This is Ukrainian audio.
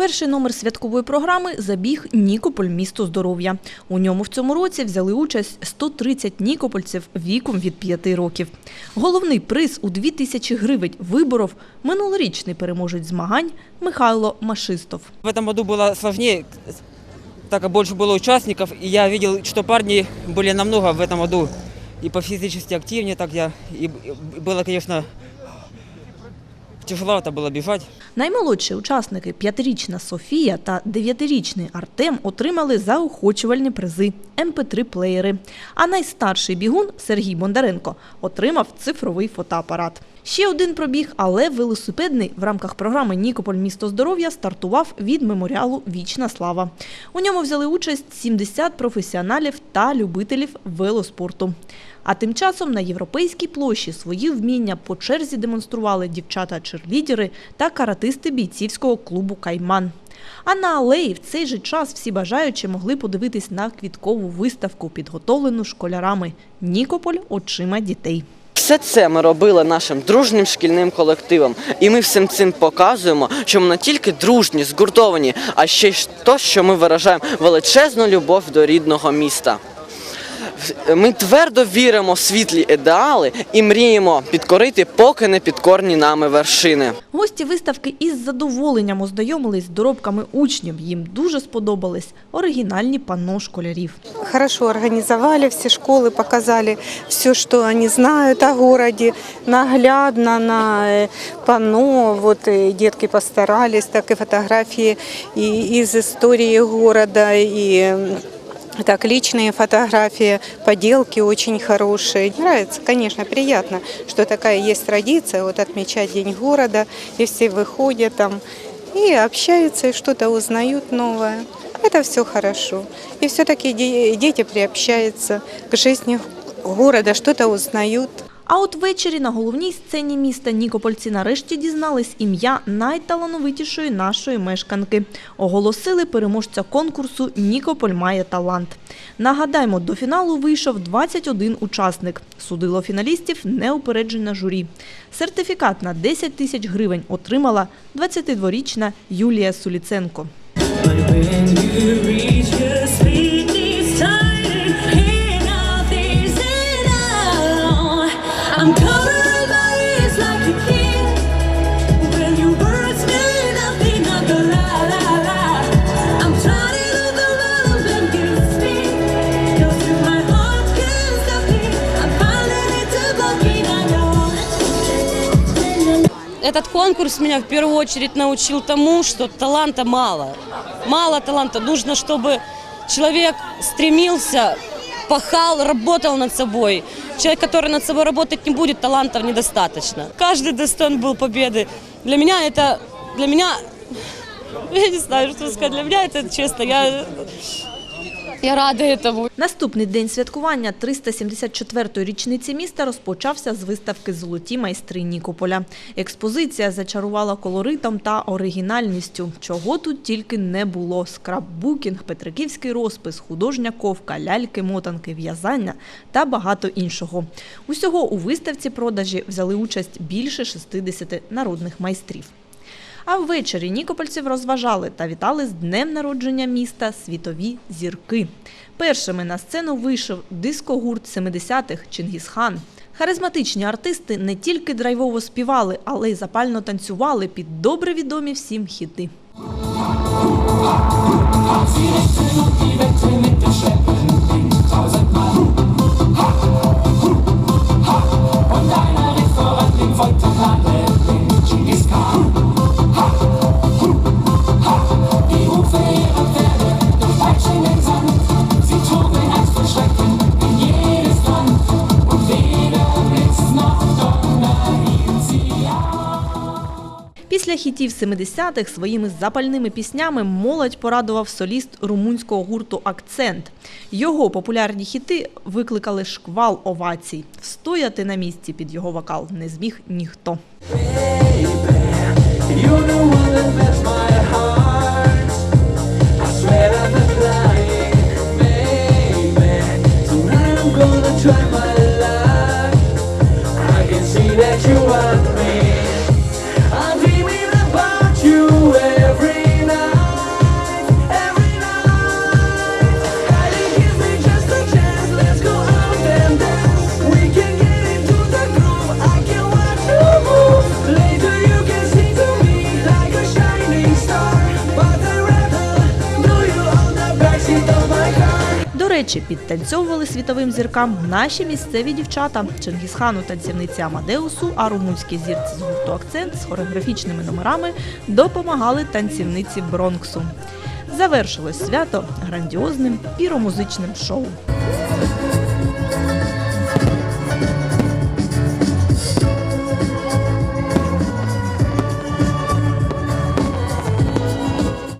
Перший номер святкової програми забіг Нікополь місто здоров'я. У ньому в цьому році взяли участь 130 нікопольців віком від 5 років. Головний приз у 2 тисячі гривень виборов минулорічний переможець змагань Михайло Машистов. В этом году было сложнее, так как больше было участников, и я видел, что парни были намного в этом году и по физически активнее, так я, и, и было, конечно, тяжеловато було біжати. Наймолодші учасники п'ятирічна Софія та дев'ятирічний Артем отримали заохочувальні призи МП3-плеєри. А найстарший бігун Сергій Бондаренко отримав цифровий фотоапарат. Ще один пробіг, але велосипедний в рамках програми Нікополь місто здоров'я стартував від меморіалу Вічна слава. У ньому взяли участь 70 професіоналів та любителів велоспорту. А тим часом на європейській площі свої вміння по черзі демонстрували дівчата-черлідери та каратисти бійцівського клубу Кайман. А на алеї в цей же час всі бажаючі могли подивитись на квіткову виставку, підготовлену школярами Нікополь очима дітей. Все це ми робили нашим дружнім шкільним колективом, і ми всім цим показуємо, що ми не тільки дружні, згуртовані, а ще й то, що ми виражаємо величезну любов до рідного міста. Ми твердо віримо в світлі ідеали і мріємо підкорити поки не підкорні нами вершини. Гості виставки із задоволенням ознайомились з доробками учнів. Їм дуже сподобались оригінальні панно школярів. Хорошо организовали все школы, показали все, что они знают о городе, наглядно на э, панно. Вот э, детки постарались, так и фотографии и из истории города, и м, так личные фотографии, поделки очень хорошие. Нравится, конечно, приятно, что такая есть традиция, вот отмечать День города, и все выходят там и общаются, и что-то узнают новое. Это все хорошо. И все-таки дети приобщаются к жизни города, что-то узнают. А от ввечері на головній сцені міста Нікопольці нарешті дізнались ім'я найталановитішої нашої мешканки. Оголосили переможця конкурсу Нікополь має талант. Нагадаємо, до фіналу вийшов 21 учасник. Судило фіналістів неупереджене журі. Сертифікат на 10 тисяч гривень отримала 22-річна Юлія Суліценко. Этот конкурс меня в первую очередь научил тому, что таланта мало. Мало таланта. Нужно, чтобы человек стремился, пахал, работал над собой. Человек, который над собой работать не будет, талантов недостаточно. Каждый достоин был победы. Для меня это... Для меня... Я не знаю, что сказать. Для меня это честно. Я, я рада этому. Наступний день святкування 374-ї річниці міста розпочався з виставки Золоті майстри Нікополя. Експозиція зачарувала колоритом та оригінальністю, чого тут тільки не було: скраббукінг, петриківський розпис, художня ковка, ляльки, мотанки, в'язання та багато іншого. Усього у виставці продажі взяли участь більше 60 народних майстрів. А ввечері нікопольців розважали та вітали з днем народження міста світові зірки. Першими на сцену вийшов дискогурт 70-х Чингісхан. Харизматичні артисти не тільки драйвово співали, але й запально танцювали під добре відомі всім хіти. Після хітів 70-х своїми запальними піснями молодь порадував соліст румунського гурту Акцент. Його популярні хіти викликали шквал овацій. Встояти на місці під його вокал не зміг ніхто. I can see that you want me. Речі, підтанцьовували світовим зіркам наші місцеві дівчата Чингісхану танцівниці Амадеусу, а румунські зірці з гурту Акцент з хореографічними номерами допомагали танцівниці Бронксу. Завершилось свято грандіозним піромузичним шоу.